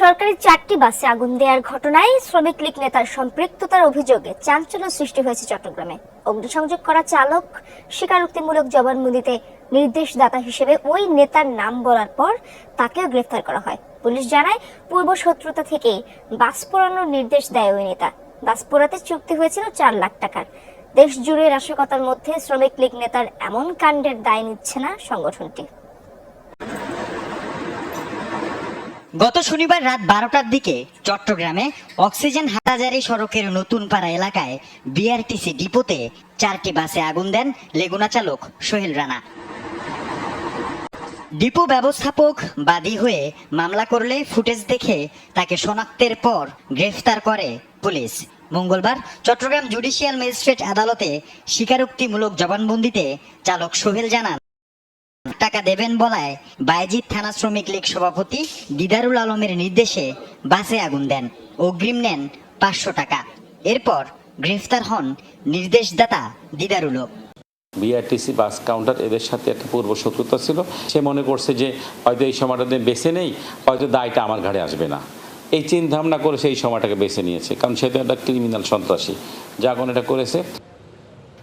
সরকারি চারটি বাসে আগুন দেওয়ার ঘটনায় শ্রমিক লীগ নেতার সম্পৃক্ততার অভিযোগে চাঞ্চল্য সৃষ্টি হয়েছে চট্টগ্রামে। অগ্নিসংযোগ করা চালক স্বীকারোক্তিমূলক জবানবন্দিতে নির্দেশদাতা হিসেবে ওই নেতার নাম বলার পর তাকেও গ্রেফতার করা হয়। পুলিশ জানায়, পূর্ব শত্রুতা থেকে বাস পোড়ানোর নির্দেশ দেয় ওই নেতা। বাস পোড়াতে চুক্তি হয়েছিল চার লাখ টাকার। দেশ জুড়ে নাশকতার মধ্যে শ্রমিক লীগ নেতার এমন কাণ্ডের দায় নিচ্ছে না সংগঠনটি। গত শনিবার রাত বারোটার দিকে চট্টগ্রামে অক্সিজেন হাটাজারি সড়কের নতুন পাড়া এলাকায় বিআরটিসি ডিপোতে চারটি বাসে আগুন দেন লেগুনা চালক সোহেল রানা। ডিপো ব্যবস্থাপক বাদী হয়ে মামলা করলে ফুটেজ দেখে তাকে শনাক্তের পর গ্রেফতার করে পুলিশ। মঙ্গলবার চট্টগ্রাম জুডিশিয়াল ম্যাজিস্ট্রেট আদালতে স্বীকারোক্তিমূলক জবানবন্দিতে চালক সোহেল জানান টাকা দেবেন বলায় বাইজিৎ থানা শ্রমিক লীগ সভাপতি দিদারুল আলমের নির্দেশে বাসে আগুন দেন। অগ্রিম নেন পাঁচশো টাকা। এরপর গ্রেফতার হন নির্দেশদাতা দিদারুলও। বিআরটিসি বাস কাউন্টার এদের সাথে একটা পূর্ব শত্রুতা ছিল। সে মনে করছে যে হয়তো এই সময়টাতে বেছে নেই, হয়তো দায়টা আমার ঘাড়ে আসবে না। এই চিন্তা ভাবনা করে সেই সময়টাকে বেছে নিয়েছে, কারণ সে তো একটা ক্রিমিনাল সন্ত্রাসী। যা যখন এটা করেছে।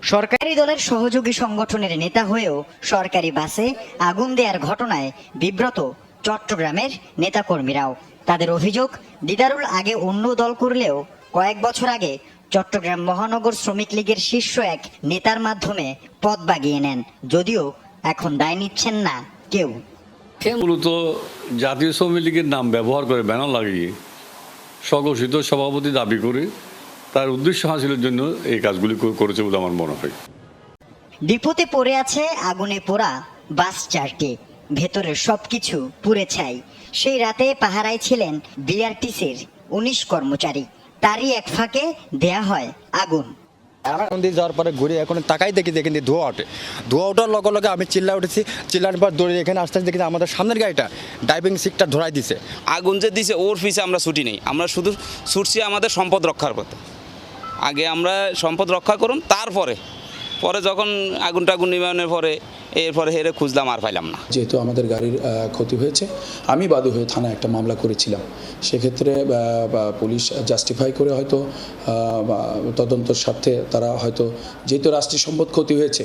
সরকারি দলের সহযোগী সংগঠনের নেতা হয়েও সরকারি বাসে আগুন দেওয়ার ঘটনায় বিব্রত চট্টগ্রামের নেতাকর্মীরাও। তাদের অভিযোগ, দিদারুল আগে অন্য দল করলেও কয়েক বছর আগে চট্টগ্রাম মহানগর শ্রমিক লীগের শীর্ষ এক নেতার মাধ্যমে পদ বাগিয়ে নেন। যদিও এখন দায় নিচ্ছেন না কেউ। মূলত জাতীয় শ্রমিক লীগের নাম ব্যবহার করে ব্যানার লাগিয়ে স্বঘোষিত সভাপতি দাবি করে তার উদ্দেশ্য হাসিলের জন্য এই কাজগুলি করে- করেছে বলে আমার মনে হয়। ডিপোতে পড়ে আছে আগুনে পোড়া বাস চারটি ভেতরের সবকিছু পুড়ে ছাই। সেই রাতে পাহারায় ছিলেন বিআরটিসির উনিশ কর্মচারী। তারই এক ফাঁকে দেয়া হয় আগুন। দিয়ে যাওয়ার পরে ঘুরে এখন তাকাই দেখি দেখি ধোয়া ওঠে। ধোয়া ওঠার লগে লগে আমি চিল্লা উঠেছি। চিল্লার পর দৌড়ে এখানে আস্তে আস্তে দেখি আমাদের সামনের গাড়িটা ড্রাইভিং সিটটা ধরাই দিছে। আগুন যে দিছে ওর পিছে আমরা ছুটি নেই। আমরা শুধু ছুটছি আমাদের সম্পদ রক্ষার পথে। আগে আমরা সম্পদ রক্ষা করুন, তারপরে, পরে যখন আগুন টাগুন নিবারণের পরে, এরপরে হেরে খুঁজলাম আর পাইলাম না। যেহেতু আমাদের গাড়ির ক্ষতি হয়েছে, আমি বাদু হয়ে থানায় একটা মামলা করেছিলাম। সেক্ষেত্রে পুলিশ জাস্টিফাই করে হয়তো তদন্তর স্বার্থে তারা হয়তো যেহেতু রাষ্ট্রীয় সম্পদ ক্ষতি হয়েছে